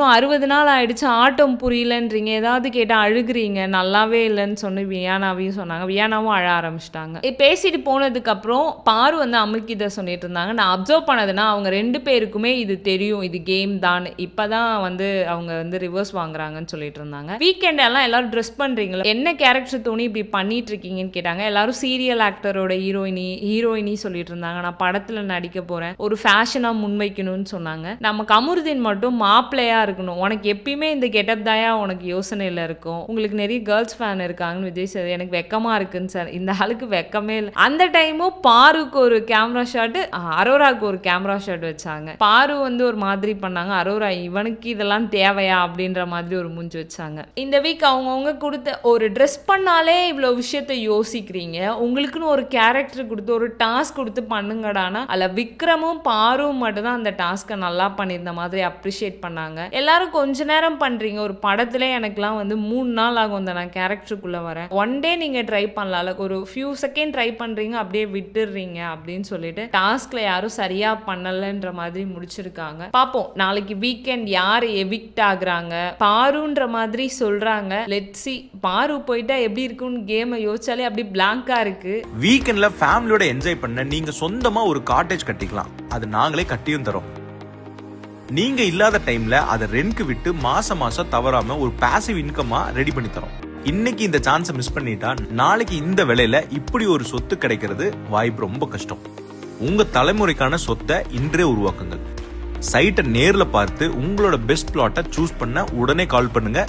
இன்னும் அறுபது நாள் ஆயிடுச்சு ஆட்டம் புரியலன்றீங்க. ஏதாவது கேட்டால் அழுகுறீங்க. நல்லாவே இல்லைன்னு சொன்னு வியானாவையும் சொன்னாங்க. வியானாவும் அழ ஆரம்பிச்சிட்டாங்க. பேசிட்டு போனதுக்கப்புறம் பாரு வந்து அமுக்கிதை சொல்லிட்டு இருந்தாங்க. நான் அப்சர்வ் பண்ணதுன்னா அவங்க ரெண்டு பேருக்குமே இது தெரியும். இது கேம் தான். இப்போ தான் வந்து அவங்க வந்து ரிவர்ஸ் வாங்குறாங்கன்னு சொல்லிட்டு இருந்தாங்க. வீக்கெண்ட் எல்லாம் எல்லாரும் ட்ரெஸ் பண்ணுறீங்களா என்ன கேரக்டர் தோணி இப்படி பண்ணிட்டு இருக்கீங்கன்னு கேட்டாங்க. எல்லாரும் சீரியல் ஆக்டரோட ஹீரோயினி ஹீரோயினி சொல்லிட்டு இருந்தாங்க. நான் படத்தில் நடிக்க போகிறேன் ஒரு ஃபேஷனாக முன்வைக்கணும்னு சொன்னாங்க. நம்ம கமுருதீன் மட்டும் மாப்பிள்ளையாக இருக்கணும். உனக்கு எப்பயுமே இந்த கெட்டப் தாயா உனக்கு யோசனையில் இருக்கும். உங்களுக்கு நிறைய கேர்ள்ஸ் ஃபேன் இருக்காங்கன்னு விஜய் சார் எனக்கு வெக்கமா இருக்குன்னு சார் இந்த ஆளுக்கு வெக்கமே இல்லை. அந்த டைமும் பாருக்கு ஒரு கேமரா ஷாட்டு அரோராக்கு ஒரு கேமரா ஷாட் வச்சாங்க. பாரு வந்து ஒரு மாதிரி பண்ணாங்க. அரோரா இவனுக்கு இதெல்லாம் தேவையா அப்படின்ற மாதிரி ஒரு மூஞ்சி வச்சாங்க. இந்த வீக் அவங்கவுங்க கொடுத்த ஒரு ட்ரெஸ் பண்ணாலே இவ்வளோ விஷயத்த யோசிக்கிறீங்க. உங்களுக்குன்னு ஒரு கேரக்டர் கொடுத்து ஒரு டாஸ்க் கொடுத்து பண்ணுங்கடானா அதில் விக்ரமும் பாரும் மட்டும்தான் அந்த டாஸ்க்கை நல்லா பண்ணியிருந்த மாதிரி அப்ரிஷியேட் பண்ணாங்க. எல்லாரும் கொஞ்ச நேரம் பண்ணுறீங்க ஒரு படத்துல எனக்குலாம் வந்து மூணு நாள் ஆகும் அந்த நான் கேரக்டருக்குள்ளே வரேன். ஒன் டே நீங்கள் ட்ரை பண்ணலாம். ஒரு ஃபியூ செகண்ட் ட்ரை பண்ணுறீங்க அப்படியே விட்டுடுறீங்க அப்படின்னு சொல்லிட்டு டாஸ்கில் யாரும் சரியாக பண்ணலைன்ற மாதிரி முடிச்சிருக்காங்க. பார்ப்போம் நாளைக்கு வீக்கெண்ட் யார் எவிக்ட் ஆகுறாங்க? பாருன்ற மாதிரி சொல்கிறாங்க லெட்ஸி பாரு போயிட்டா எப்படி இருக்கும்னு கேமை யோசிச்சாலே அப்படி பிளாங்கா இருக்கு. வீக்கெண்ட்ல ஃபேமிலியோட என்ஜாய் பண்ண நீங்க சொந்தமா ஒரு காட்டேஜ் கட்டிக்கலாம். அது நாங்களே கட்டியும் தரோம். நீங்க இல்லாத டைம்ல அதை ரெண்ட்க்கு விட்டு மாசம் மாசம் தவறாம ஒரு பாசிவ் இன்கமா ரெடி பண்ணி தரோம். இன்னைக்கு இந்த சான்ஸை மிஸ் பண்ணிட்டா நாளைக்கு இந்த விலையில இப்படி ஒரு சொத்து கிடைக்கிறது வாய்ப்பு ரொம்ப கஷ்டம். உங்க தலைமுறைக்கான சொத்தை இன்றே உருவாக்குங்கள். சைட்டை நேரில் பார்த்து உங்களோட பெஸ்ட் பிளாட்டை சூஸ் பண்ண உடனே கால் பண்ணுங்க.